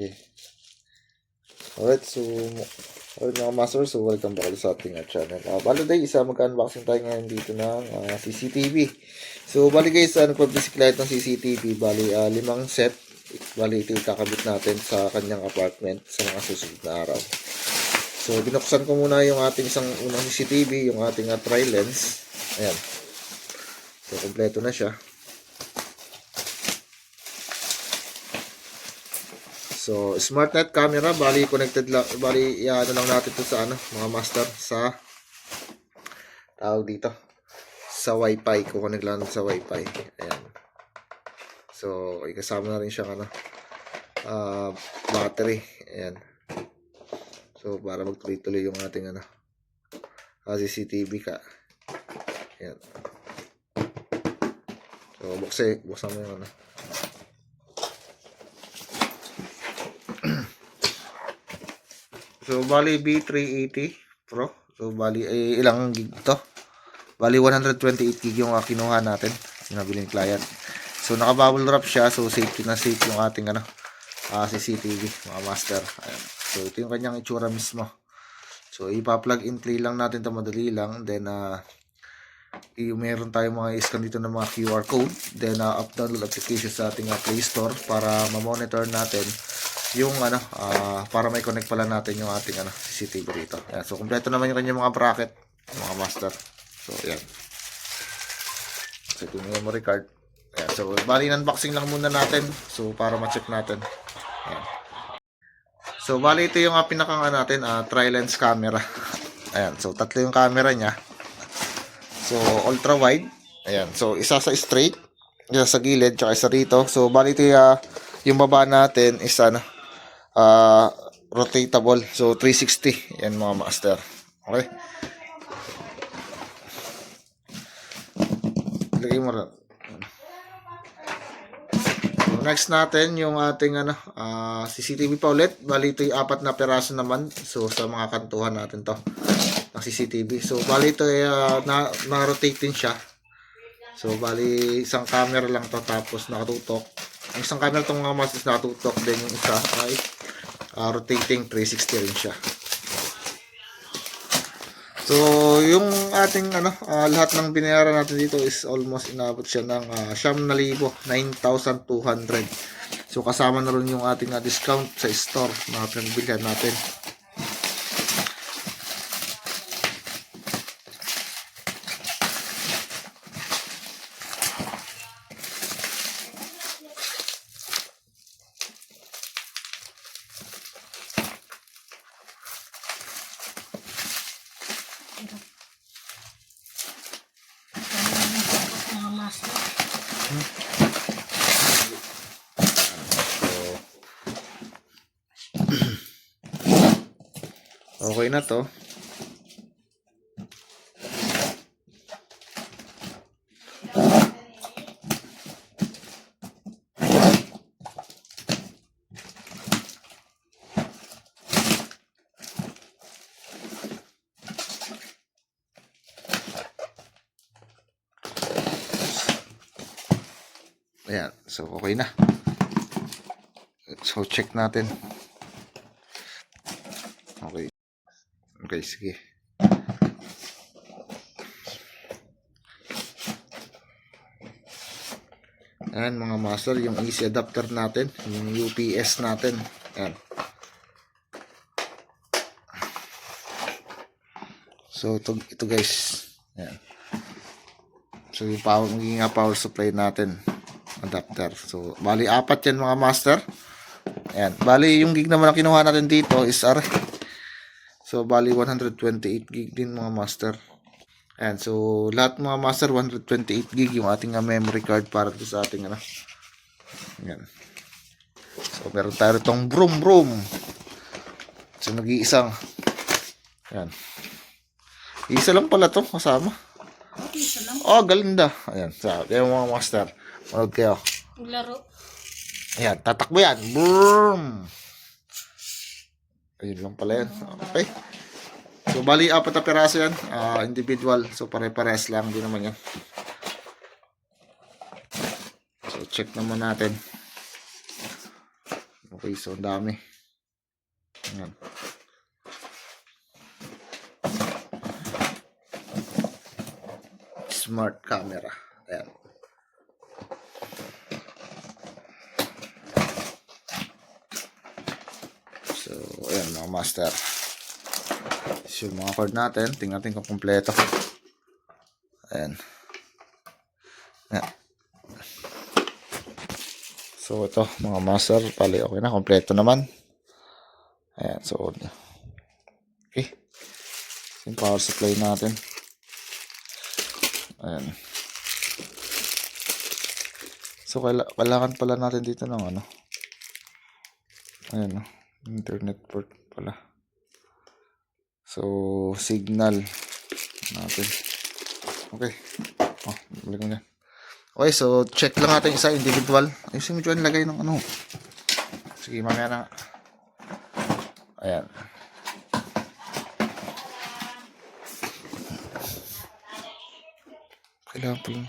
Okay. Alright, so, alright mga master, so welcome back sa ating uh, channel. Uh, bali day, isa mag-unboxing tayo ngayon dito ng uh, CCTV. So, bali guys, uh, nagpa-bisikleta ng CCTV, bali uh, limang set. Bali ito ikakabit natin sa kanyang apartment sa mga susunod na araw. So, binuksan ko muna yung ating isang unang CCTV, yung ating uh, tri-lens. Ayan. So, kompleto na siya. So, SmartNet camera, bali connected bali i-ano lang natin to sa ano, mga master sa tawag dito sa wifi, kukunik lang sa wifi. Ayan. So, ay kasama na rin siyang ano, ah, battery. Ayan. So, para magtuloy-tuloy yung ating ano, ah, CCTV ka. Ayan. So, bukse, buksan mo yung ano. So, bali B380 Pro. So, bali, eh, ilang gig to? Bali, 128 gig yung uh, kinuha natin. Sinabili ng client. So, naka-bubble wrap siya. So, safety na safe yung ating ano, ah, CCTV, mga master. Ayan. So, ito yung kanyang itsura mismo. So, ipa-plug and play lang natin to madali lang. Then, i meron tayong mga scan dito ng mga QR code. Then, uh, up download application sa ating uh, Play Store para ma-monitor natin yung ano, ah, para may connect pala natin yung ating ano, CCTV dito. Ayan, so, kompleto naman yung kanyang mga bracket, mga master. So, ayan. So, ito yung memory card. Ayan, so, bali, unboxing lang muna natin. So, para ma-check natin. Ayan. So, bali, ito yung uh, pinakang ano natin, uh, tri-lens camera. Ayan, so, tatlo yung camera niya. So, ultra wide. Ayan. So, isa sa straight, isa sa gilid, tsaka isa rito. So, bali ito ah, yung baba natin is ano, ah, rotatable. So, 360. Yan mga master. Okay? Lagay mo rin. So, next natin yung ating ano, ah, CCTV pa ulit. Bali ito yung apat na peraso naman. So, sa mga kantuhan natin to ng CCTV. So, bali ito ay na, na-rotate din siya. So, bali isang camera lang to tapos nakatutok. Ang isang camera itong mga mas nakatutok din yung isa ay ah, rotating 360 rin siya. So, yung ating ano, ah, lahat ng binayaran natin dito is almost inabot siya ng uh, 9,000, 9,200. So, kasama na rin yung ating ah, discount sa store na pinagbilihan natin. Okay na to. Ayan. So, okay na. So, check natin. Okay. Okay, sige. Ayan mga master, yung easy adapter natin, yung UPS natin. Ayan. So, ito, ito guys. Ayan. So, yung power, magiging power supply natin. Adapter. So, bali apat yan mga master. Ayan. Bali, yung gig naman na kinuha natin dito is R. So, bali 128 gig din mga master. Ayan. So, lahat mga master 128 gig yung ating uh, memory card para to sa ating ano. Ayan. So, meron tayo itong broom broom. So, nag-iisang. Ayan. Isa lang pala to kasama. Isa lang. Oh, galinda. Ayan. So, ayan mga master. Manood kayo. Laro. Ayan, tatakbo yan. Boom! Ayun lang pala yan. Okay. So, bali, apat na peraso yan. Ah, individual. So, pare-pares lang din naman yan. So, check naman natin. Okay, so ang dami. Ayan. Smart camera. Ayan. So, ayan mga master. So, yung mga cord natin, tingnan natin kung kumpleto. Ayan. Ayan. So, ito, mga master, pali okay na, kompleto naman. Ayan, so, okay. Yung power supply natin. Ayan. So, kaila kailangan pala natin dito ng ano. Ayan, no? Internet port pala. So, signal natin. Okay. Oh, balik mo yan. Okay, so check lang natin isa individual. Ayusin mo dyan lagay ng ano. Sige, mamaya na. Ayan. Kailangan pala.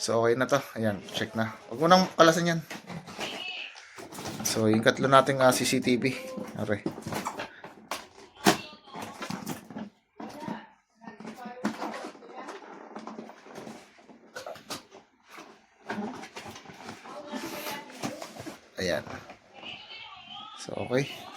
So, okay na to. Ayan, check na. Huwag mo nang kalasan yan. So, yung katlo nating ah, CCTV. Okay. Ayan. So, okay.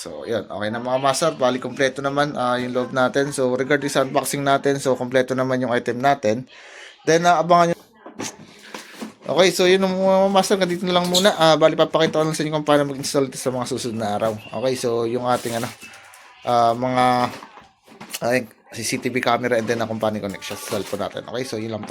So, yan. Okay na mga master. Bali, kompleto naman ah, yung loob natin. So, regarding sa unboxing natin, so, kompleto naman yung item natin. Then, ah, abangan nyo. Okay, so yun mga master. Ganito na lang muna. Ah, bali, papakita ko lang sa inyo kung paano mag-install ito sa mga susunod na araw. Okay, so yung ating ano, ah, mga ay, CCTV camera and then na company connection sa cellphone natin. Okay, so yun lang po.